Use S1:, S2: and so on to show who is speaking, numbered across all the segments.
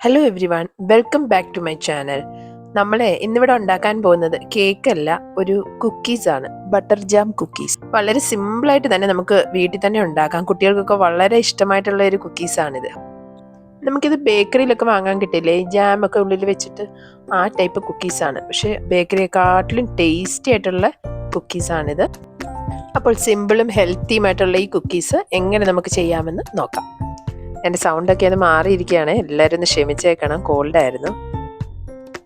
S1: Hello everyone welcome back to my channel നമ്മളെ ഇന്നിവിടെ ഉണ്ടാക്കാൻ പോകുന്നത് കേക്ക് അല്ല ഒരു കുക്കീസ് ആണ് ബട്ടർ ജാം കുക്കീസ് വളരെ സിമ്പിൾ ആയിട്ട് തന്നെ നമുക്ക് വീട്ടിൽ തന്നെ ഉണ്ടാക്കാം. കുട്ടികൾക്കൊക്കെ വളരെ ഇഷ്ടമായിട്ടുള്ള ഒരു കുക്കീസ് ആണിത്. നമുക്കിത് ബേക്കറിയിലൊക്കെ വാങ്ങാൻ കിട്ടില്ലേ ഈ ജാം ഒക്കെ ഉള്ളിൽ വെച്ചിട്ട് ആ ടൈപ്പ് കുക്കീസ് ആണ്. പക്ഷെ ബേക്കറിയെക്കാട്ടിലും ടേസ്റ്റി ആയിട്ടുള്ള കുക്കീസ് ആണിത്. അപ്പോൾ സിമ്പിളും ഹെൽത്തിയുമായിട്ടുള്ള ഈ കുക്കീസ് എങ്ങനെ നമുക്ക് ചെയ്യാമെന്ന് നോക്കാം. എന്റെ സൗണ്ടൊക്കെ അത് മാറിയിരിക്കുകയാണ്. എല്ലാവരും ഒന്ന് ക്ഷമിച്ചേക്കണം. കോൾഡായിരുന്നു.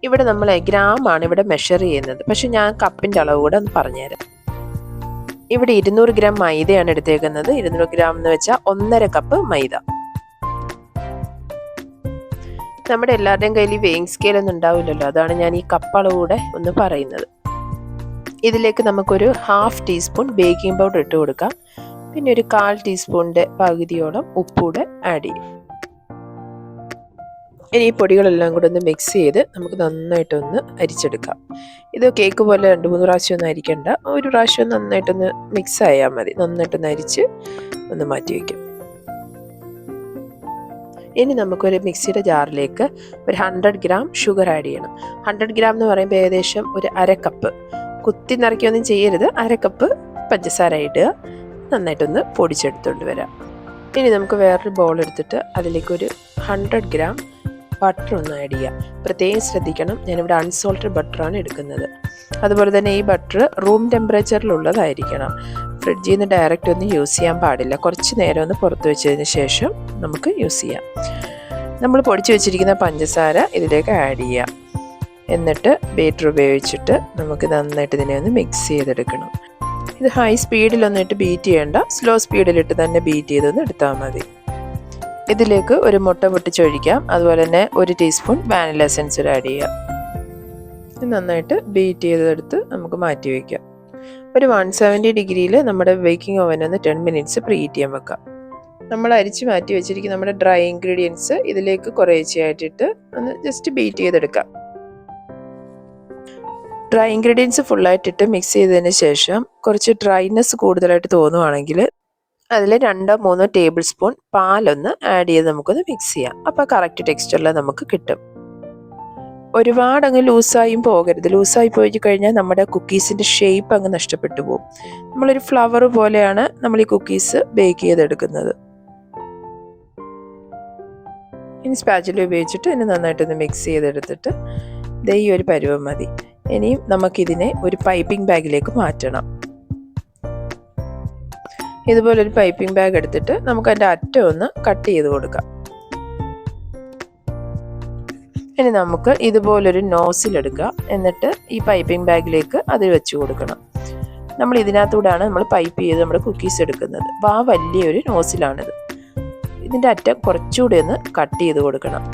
S1: ഇവിടെ നമ്മൾ ഗ്രാമാണ് ഇവിടെ മെഷർ ചെയ്യുന്നത്. പക്ഷെ ഞാൻ കപ്പിന്റെ അളവ് കൂടെ ഒന്ന് പറഞ്ഞുതരാം. ഇവിടെ ഇരുന്നൂറ് ഗ്രാം മൈദയാണ് എടുത്തേക്കുന്നത്. ഇരുന്നൂറ് ഗ്രാം എന്ന് വെച്ചാൽ ഒന്നര കപ്പ് മൈദ. നമ്മുടെ എല്ലാവരുടെയും കയ്യിൽ വെയിങ് സ്കെയിൽ ഒന്നും ഉണ്ടാവില്ലല്ലോ. അതാണ് ഞാൻ ഈ കപ്പ് കൂടെ ഒന്ന് പറയുന്നത്. ഇതിലേക്ക് നമുക്കൊരു ഹാഫ് ടീസ്പൂൺ ബേക്കിംഗ് പൗഡർ ഇട്ട് കൊടുക്കാം. പിന്നെ ഒരു കാൽ ടീസ്പൂണിന്റെ പകുതിയോളം ഉപ്പൂടെ ആഡ് ചെയ്യും. ഇനി ഈ പൊടികളെല്ലാം കൂടെ ഒന്ന് മിക്സ് ചെയ്ത് നമുക്ക് നന്നായിട്ടൊന്ന് അരിച്ചെടുക്കാം. ഇത് കേക്ക് പോലെ രണ്ട് മൂന്ന് പ്രാവശ്യം ഒന്നും അരിക്കണ്ട. ഒരു പ്രാവശ്യം നന്നായിട്ടൊന്ന് മിക്സ് ആയാൽ മതി. നന്നായിട്ടൊന്ന് അരിച്ച് ഒന്ന് മാറ്റി വയ്ക്കും ഇനി നമുക്കൊരു മിക്സിയുടെ ജാറിലേക്ക് ഒരു ഹൺഡ്രഡ് ഗ്രാം ഷുഗർ ആഡ് ചെയ്യണം. ഹൺഡ്രഡ് ഗ്രാം എന്ന് പറയുമ്പോൾ ഏകദേശം ഒരു അര കപ്പ് കുത്തി നിറയ്ക്കൊന്നും ചെയ്യരുത്. അര കപ്പ് പഞ്ചസാര ഇടുക. നന്നായിട്ടൊന്ന് പൊടിച്ചെടുത്തുകൊണ്ട് വരാം. ഇനി നമുക്ക് വേറൊരു ബൗൾ എടുത്തിട്ട് അതിലേക്ക് ഒരു ഹൺഡ്രഡ് ഗ്രാം ബട്ടർ ഒന്ന് ആഡ് ചെയ്യുക പ്രത്യേകം ശ്രദ്ധിക്കണം. ഞാനിവിടെ അൺസോൾട്ടഡ് ബട്ടറാണ് എടുക്കുന്നത്. അതുപോലെ തന്നെ ഈ ബട്ടർ റൂം ടെമ്പറേച്ചറിലുള്ളതായിരിക്കണം ഫ്രിഡ്ജിൽ നിന്ന് ഡയറക്റ്റ് ഒന്നും യൂസ് ചെയ്യാൻ പാടില്ല. കുറച്ച് നേരം ഒന്ന് പുറത്ത് വെച്ചതിന് ശേഷം നമുക്ക് യൂസ് ചെയ്യാം. നമ്മൾ പൊടിച്ച് വെച്ചിരിക്കുന്ന പഞ്ചസാര ഇതിലേക്ക് ആഡ് ചെയ്യാം. എന്നിട്ട് ബീറ്റർ ഉപയോഗിച്ചിട്ട് നമുക്ക് നന്നായിട്ട് ഇതിനെ ഒന്ന് മിക്സ് ചെയ്തെടുക്കണം. ഇത് ഹൈ സ്പീഡിലൊന്നും ബീറ്റ് ചെയ്യേണ്ട. സ്ലോ സ്പീഡിലിട്ട് തന്നെ ബീറ്റ് ചെയ്തൊന്ന് എടുത്താൽ മതി. ഇതിലേക്ക് ഒരു മുട്ട പൊട്ടിച്ചൊഴിക്കാം. അതുപോലെ തന്നെ ഒരു ടീസ്പൂൺ വാനില എസൻസ് ആഡ് ചെയ്യാം. നന്നായിട്ട് ബീറ്റ് ചെയ്തെടുത്ത് നമുക്ക് മാറ്റി വയ്ക്കാം ഒരു വൺ സെവന്റി ഡിഗ്രിയിൽ നമ്മുടെ ബേക്കിംഗ് ഓവൻ ഒന്ന് ടെൻ മിനിറ്റ്സ് പ്രീറ്റ് ചെയ്യാൻ വെക്കാം. നമ്മൾ അരിച്ച് മാറ്റി വെച്ചിരിക്കുന്ന നമ്മുടെ ഡ്രൈ ഇൻഗ്രീഡിയൻസ് ഇതിലേക്ക് കുറേശ്ശെയായിട്ടിട്ട് ഒന്ന് ജസ്റ്റ് ബീറ്റ് ചെയ്തെടുക്കാം. ഡ്രൈ ഇൻഗ്രീഡിയൻസ് ഫുള്ളായിട്ടിട്ട് മിക്സ് ചെയ്തതിന് ശേഷം കുറച്ച് ഡ്രൈനെസ് കൂടുതലായിട്ട് തോന്നുവാണെങ്കിൽ അതിൽ രണ്ടോ മൂന്നോ ടേബിൾ സ്പൂൺ പാലൊന്ന് ആഡ് ചെയ്ത് നമുക്കൊന്ന് മിക്സ് ചെയ്യാം. അപ്പോൾ കറക്റ്റ് ടെക്സ്ചറിൽ നമുക്ക് കിട്ടും. ഒരുപാട് അങ്ങ് ലൂസായും പോകരുത്. ലൂസായി പോയി കഴിഞ്ഞാൽ നമ്മുടെ കുക്കീസിന്റെ ഷേപ്പ് അങ്ങ് നഷ്ടപ്പെട്ടു പോകും. നമ്മളൊരു ഫ്ലവർ പോലെയാണ് നമ്മൾ ഈ കുക്കീസ് ബേക്ക് ചെയ്തെടുക്കുന്നത്. ഇനി സ്പാച്ചിൽ ഉപയോഗിച്ചിട്ട് ഇനി നന്നായിട്ടൊന്ന് മിക്സ് ചെയ്തെടുത്തിട്ട് ദൈ ഒരു പരുവം മതി. ഇനിയും നമുക്കിതിനെ ഒരു പൈപ്പിംഗ് ബാഗിലേക്ക് മാറ്റണം. ഇതുപോലെ ഒരു പൈപ്പിംഗ് ബാഗ് എടുത്തിട്ട് നമുക്ക് അതിന്റെ അറ്റം ഒന്ന് കട്ട് ചെയ്ത് കൊടുക്കാം. ഇനി നമുക്ക് ഇതുപോലൊരു നോസിൽ എടുക്കാം. എന്നിട്ട് ഈ പൈപ്പിംഗ് ബാഗിലേക്ക് അതിൽ വെച്ച് കൊടുക്കണം. നമ്മൾ ഇതിനകത്തൂടെയാണ് നമ്മൾ പൈപ്പ് ചെയ്ത് നമ്മുടെ കുക്കീസ് എടുക്കുന്നത്. അപ്പോൾ ആ വലിയൊരു നോസിലാണിത് ഇതിന്റെ അറ്റം കുറച്ചുകൂടി ഒന്ന് കട്ട് ചെയ്ത് കൊടുക്കണം.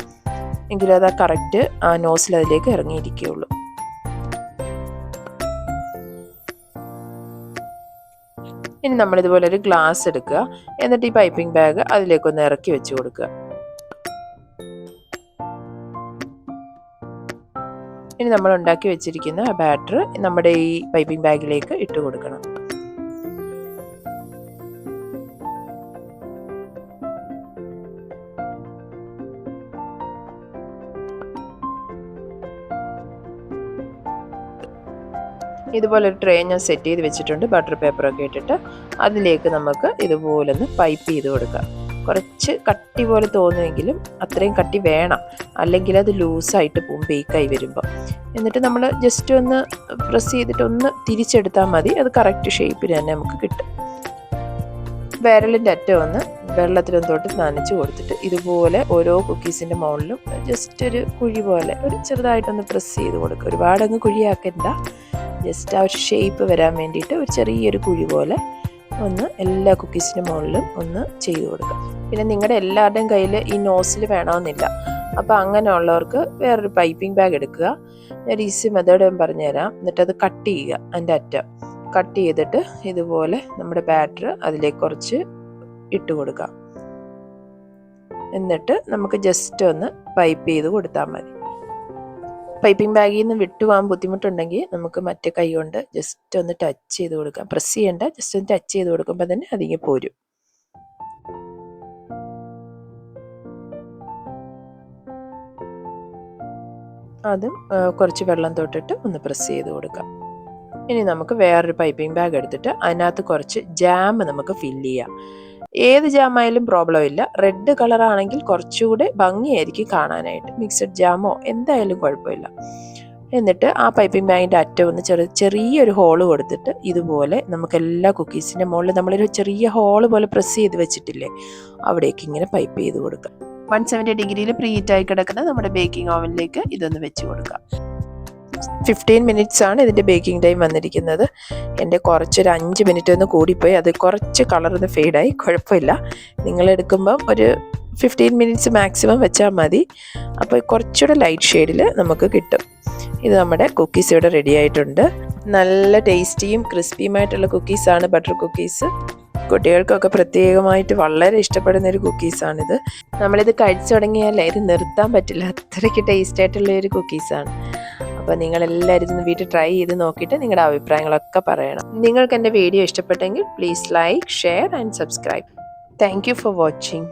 S1: എങ്കിലും അത് കറക്റ്റ് ആ നോസിൽ അതിലേക്ക് ഇറങ്ങിയിരിക്കുകയുള്ളൂ. ഇനി നമ്മൾ ഇതുപോലെ ഒരു ഗ്ലാസ് എടുക്കുക. എന്നിട്ട് ഈ പൈപ്പിംഗ് ബാഗ് അതിലേക്കൊന്ന് ഇറക്കി വെച്ച് കൊടുക്കുക. ഇനി നമ്മൾ ഉണ്ടാക്കി വെച്ചിരിക്കുന്ന ബാറ്റർ നമ്മുടെ ഈ പൈപ്പിംഗ് ബാഗിലേക്ക് ഇട്ട് കൊടുക്കണം. ഇതുപോലെ ഒരു ട്രേ ഞാൻ സെറ്റ് ചെയ്ത് വെച്ചിട്ടുണ്ട്. ബട്ടർ പേപ്പറൊക്കെ ഇട്ടിട്ട് അതിലേക്ക് നമുക്ക് ഇതുപോലെ ഒന്ന് പൈപ്പ് ചെയ്ത് കൊടുക്കാം. കുറച്ച് കട്ടി പോലെ തോന്നുമെങ്കിലും അത്രയും കട്ടി വേണം. അല്ലെങ്കിൽ അത് ലൂസായിട്ട് പോകും ബേക്കായി വരുമ്പോൾ എന്നിട്ട് നമ്മൾ ജസ്റ്റ് ഒന്ന് പ്രസ് ചെയ്തിട്ട് ഒന്ന് തിരിച്ചെടുത്താൽ മതി. അത് കറക്റ്റ് ഷേപ്പിൽ തന്നെ നമുക്ക് കിട്ടും. വിരലിന്റെ അറ്റം ഒന്ന് വെള്ളത്തിലൊന്ന് തൊട്ട് നനച്ച് കൊടുത്തിട്ട് ഇതുപോലെ ഓരോ കുക്കീസിന്റെ മുകളിലും ജസ്റ്റ് ഒരു കുഴി പോലെ ഒരു ചെറുതായിട്ടൊന്ന് പ്രസ് ചെയ്ത് കൊടുക്കുക. ഒരുപാടങ്ങ് കുഴിയാക്കണ്ട. ജസ്റ്റ് ആ ഒരു ഷേപ്പ് വരാൻ വേണ്ടിയിട്ട് ഒരു ചെറിയൊരു കുഴി പോലെ ഒന്ന് എല്ലാ കുക്കീസിന്റെ മുകളിലും ഒന്ന് ചെയ്തു കൊടുക്കുക. പിന്നെ നിങ്ങളുടെ എല്ലാവരുടെയും കയ്യിൽ ഈ നോസിൽ വേണമെന്നില്ല അപ്പോൾ അങ്ങനെയുള്ളവർക്ക് വേറൊരു പൈപ്പിംഗ് ബാഗ് എടുക്കുക. ഞാൻ ഈസി മെത്തേഡ് ഞാൻ പറഞ്ഞുതരാം. എന്നിട്ട് അത് കട്ട് ചെയ്യുക അതിന്റെ അറ്റം. കട്ട് ചെയ്തിട്ട് ഇതുപോലെ നമ്മുടെ ബാറ്റർ അതിലേക്ക് കുറച്ച് ഇട്ട് കൊടുക്കാം എന്നിട്ട് നമുക്ക് ജസ്റ്റ് ഒന്ന് പൈപ്പ് ചെയ്ത് കൊടുത്താൽ മതി. പൈപ്പിംഗ് ബാഗിൽ നിന്ന് വിട്ടുപോകാൻ ബുദ്ധിമുട്ടുണ്ടെങ്കിൽ നമുക്ക് മറ്റേ കൈ കൊണ്ട് ജസ്റ്റ് ഒന്ന് ടച്ച് ചെയ്ത് കൊടുക്കാം. പ്രസ് ചെയ്യേണ്ട ജസ്റ്റ് ഒന്ന് ടച്ച് ചെയ്ത് കൊടുക്കുമ്പോൾ തന്നെ അതിങ്ങ് പോരും. അതും കുറച്ച് വെള്ളം തൊട്ടിട്ട് ഒന്ന് പ്രസ് ചെയ്ത് കൊടുക്കാം. ഇനി നമുക്ക് വേറൊരു പൈപ്പിംഗ് ബാഗ് എടുത്തിട്ട് അതിനകത്ത് കുറച്ച് ജാം നമുക്ക് ഫില്ല് ചെയ്യാം. ഏത് ജാം ആയാലും പ്രോബ്ലം ഇല്ല. റെഡ് കളർ ആണെങ്കിൽ കുറച്ചുകൂടെ ഭംഗിയായിരിക്കും കാണാനായിട്ട്. മിക്സഡ് ജാമോ എന്തായാലും കുഴപ്പമില്ല. എന്നിട്ട് ആ പൈപ്പിംഗ് ബാഗിന്റെ അറ്റം ഒന്ന് ചെറിയ ചെറിയൊരു ഹോൾ കൊടുത്തിട്ട് ഇതുപോലെ നമുക്ക് എല്ലാ കുക്കീസിന്റെ മുകളിൽ നമ്മളൊരു ചെറിയ ഹോൾ പോലെ പ്രസ് ചെയ്ത് വെച്ചിട്ടില്ലേ? അവിടേക്ക് ഇങ്ങനെ പൈപ്പ് ചെയ്ത് കൊടുക്കുക വൺ സെവന്റി ഡിഗ്രിയിൽ പ്രീറ്റായി കിടക്കുന്ന നമ്മുടെ ബേക്കിംഗ് ഓവനിലേക്ക് ഇതൊന്ന് വെച്ച് കൊടുക്കാം. ഫിഫ്റ്റീൻ മിനിറ്റ്സ് ആണ് ഇതിന്റെ ബേക്കിംഗ് ടൈം വന്നിരിക്കുന്നത്. എന്റെ കുറച്ചൊരു അഞ്ച് മിനിറ്റ് ഒന്ന് കൂടിപ്പോയി. അത് കുറച്ച് കളർ ഒന്ന് ഫെയ്ഡായി കുഴപ്പമില്ല. നിങ്ങൾ എടുക്കുമ്പം ഒരു ഫിഫ്റ്റീൻ മിനിറ്റ്സ് മാക്സിമം വെച്ചാൽ മതി. അപ്പോൾ കുറച്ചുകൂടെ ലൈറ്റ് ഷെയ്ഡിൽ നമുക്ക് കിട്ടും. ഇത് നമ്മുടെ കുക്കീസ് ഇവിടെ റെഡി ആയിട്ടുണ്ട്. നല്ല ടേസ്റ്റിയും ക്രിസ്പിയുമായിട്ടുള്ള കുക്കീസാണ് ബട്ടർ കുക്കീസ് കുട്ടികൾക്കൊക്കെ പ്രത്യേകമായിട്ട് വളരെ ഇഷ്ടപ്പെടുന്ന ഒരു കുക്കീസാണിത് നമ്മളിത് കഴിച്ചു തുടങ്ങിയാൽ ഇത് നിർത്താൻ പറ്റില്ല. അത്രയ്ക്ക് ടേസ്റ്റ് ആയിട്ടുള്ള ഒരു കുക്കീസാണ് അപ്പോൾ നിങ്ങളെല്ലാവരും ഇതൊന്ന് വീട്ടിൽ ട്രൈ ചെയ്ത് നോക്കിയിട്ട് നിങ്ങളുടെ അഭിപ്രായങ്ങളൊക്കെ പറയണം. നിങ്ങൾക്ക് എന്റെ വീഡിയോ ഇഷ്ടപ്പെട്ടെങ്കിൽ please like share and subscribe thank for watching